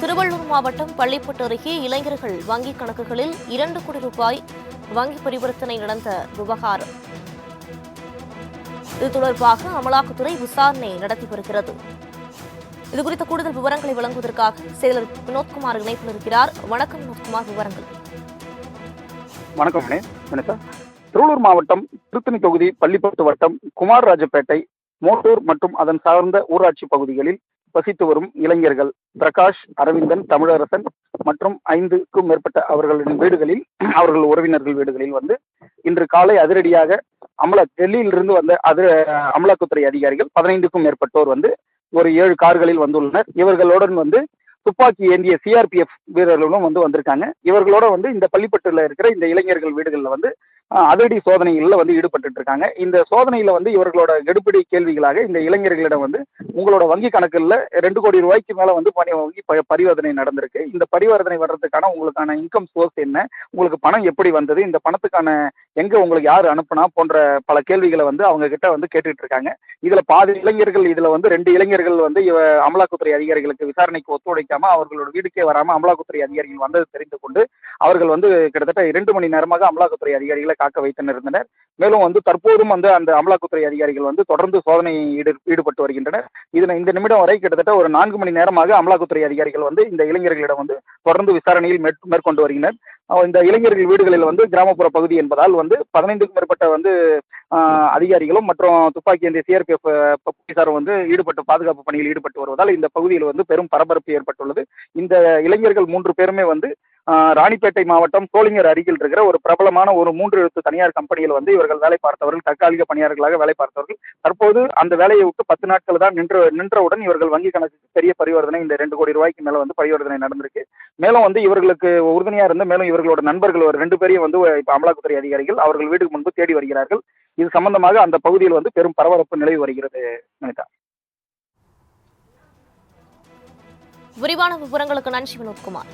திருவள்ளூர் மாவட்டம் பள்ளிப்பட்டு அருகே இளைஞர்கள் வங்கிக் கணக்குகளில் இரண்டு கோடி ரூபாய் வங்கி பரிவர்த்தனை நடந்த விவகாரம். இது தொடர்பாக அமலாக்கத்துறை விசாரணை நடத்தி வருகிறது. இதுகுறித்த கூடுதல் விவரங்களை வழங்குவதற்காக செயலர் வினோத்குமார் இணைப்பில் இருக்கிறார் வணக்கம் வினோத்குமார் விவரங்கள். வணக்கம். திருவள்ளூர் மாவட்டம் திருத்தணி தொகுதி பள்ளிப்பட்டு வட்டம் குமாரராஜப்பேட்டை மோட்டூர் மற்றும் அதன் சார்ந்த ஊராட்சி பகுதிகளில் வசித்து வரும் இளைஞர்கள் பிரகாஷ் அரவிந்தன் தமிழரசன் மற்றும் ஐந்துக்கும் மேற்பட்ட அவர்களின் வீடுகளில் அவர்கள் உறவினர்கள் வீடுகளில் வந்து இன்று காலை அதிரடியாக அமல டெல்லியிலிருந்து வந்த அதிர அமலாக்கத்துறை அதிகாரிகள் பதினைந்துக்கும் மேற்பட்டோர் வந்து ஒரு ஏழு கார்களில் வந்துள்ளனர். இவர்களுடன் வந்து துப்பாக்கி ஏந்திய சிஆர்பிஎஃப் வீரர்களும் வந்து வந்திருக்காங்க. இவர்களோட வந்து இந்த பள்ளிப்பட்டுல இருக்கிற இந்த இளைஞர்கள் வீடுகளில் வந்து அதிரடி சோதனைகளில் வந்து ஈடுபட்டு இருக்காங்க இந்த சோதனையில வந்து இவர்களோட கெடுபிடி கேள்விகளாக இந்த இளைஞர்களிடம் வந்து உங்களோட வங்கி கணக்கில் ரெண்டு கோடி ரூபாய்க்கு மேல வந்து பணி வங்கி ப- பரிவர்த்தனை நடந்திருக்கு. இந்த பரிவர்த்தனை வர்றதுக்கான உங்களுக்கான இன்கம் சோர்ஸ் என்ன? உங்களுக்கு பணம் எப்படி வந்தது? இந்த பணத்துக்கான எங்க உங்களுக்கு யார் அனுப்புனா? போன்ற பல கேள்விகளை வந்து அவங்க கிட்ட வந்து கேட்டுட்டு இருக்காங்க இதுல பாதி இளைஞர்கள் இதுல வந்து ரெண்டு இளைஞர்கள் வந்து இவ அமலாக்கத்துறை அதிகாரிகளுக்கு விசாரணைக்கு ஒத்துழைக்காம அவர்களோட வீட்டுக்கே வராம அமலாக்கத்துறை அதிகாரிகள் வந்தது தெரிந்து கொண்டு அவர்கள் வந்து கிட்டத்தட்ட இரண்டு மணி நேரமாக அமலாக்கத்துறை அதிகாரிகளை காக்க வைத்தனர் இருந்தனர். மேலும் வந்து தற்போதும் வந்து அந்த அமலாக்கத்துறை அதிகாரிகள் வந்து தொடர்ந்து சோதனை ஈடு ஈடுபட்டு வருகின்றனர். இதில் இந்த நிமிடம் வரை கிட்டத்தட்ட ஒரு நான்கு மணி நேரமாக அமலாக்கத்துறை அதிகாரிகள் வந்து இந்த இளைஞர்களிடம் வந்து தொடர்ந்து விசாரணையில் மேற்கொண்டு வருகின்றனர். இந்த இளைஞர்கள் வீடுகளில் வந்து கிராமப்புற பகுதி என்பதால் வந்து பதினைந்துக்கும் மேற்பட்ட வந்து அதிகாரிகளும் மற்றும் துப்பாக்கி ஏந்திய சிஆர்பிஎஃப் போலீசாரும் வந்து ஈடுபட்டு பாதுகாப்பு பணியில் ஈடுபட்டு வருவதால் இந்த பகுதியில் வந்து பெரும் பரபரப்பு ஏற்பட்டுள்ளது. இந்த இளைஞர்கள் மூன்று பேருமே வந்து ராணிப்பேட்டை மாவட்டம் சோளிங்கர் அருகில் இருக்கிற ஒரு பிரபலமான ஒரு மூன்று எழுத்து தனியார் கம்பெனியில் வந்து இவர்கள் வேலை பார்த்தவர்கள் தற்காலிக பணியாளர்களாக வேலை பார்த்தவர்கள். தற்போது அந்த வேலையை விட்டு பத்து நாட்கள் தான் நின்று நின்றவுடன் இவர்கள் வங்கி கணக்குக்கு பெரிய பரிவர்த்தனை இந்த ரெண்டு கோடி ரூபாய்க்கு மேல வந்து பரிவர்த்தனை நடந்திருக்கு. மேலும் வந்து இவர்களுக்கு உறுதுணையா இருந்து மேலும் இவர்களோட நண்பர்கள் ஒரு ரெண்டு பேரையும் வந்து இப்போ அமலாக்கத்துறை அதிகாரிகள் அவர்கள் வீட்டுக்கு முன்பு தேடி வருகிறார்கள். இது சம்பந்தமாக அந்த பகுதியில் வந்து பெரும் பரபரப்பு நிலவி வருகிறது நினைத்தா விரிவான விவரங்களுக்கு நன்றி வினோத்குமார்.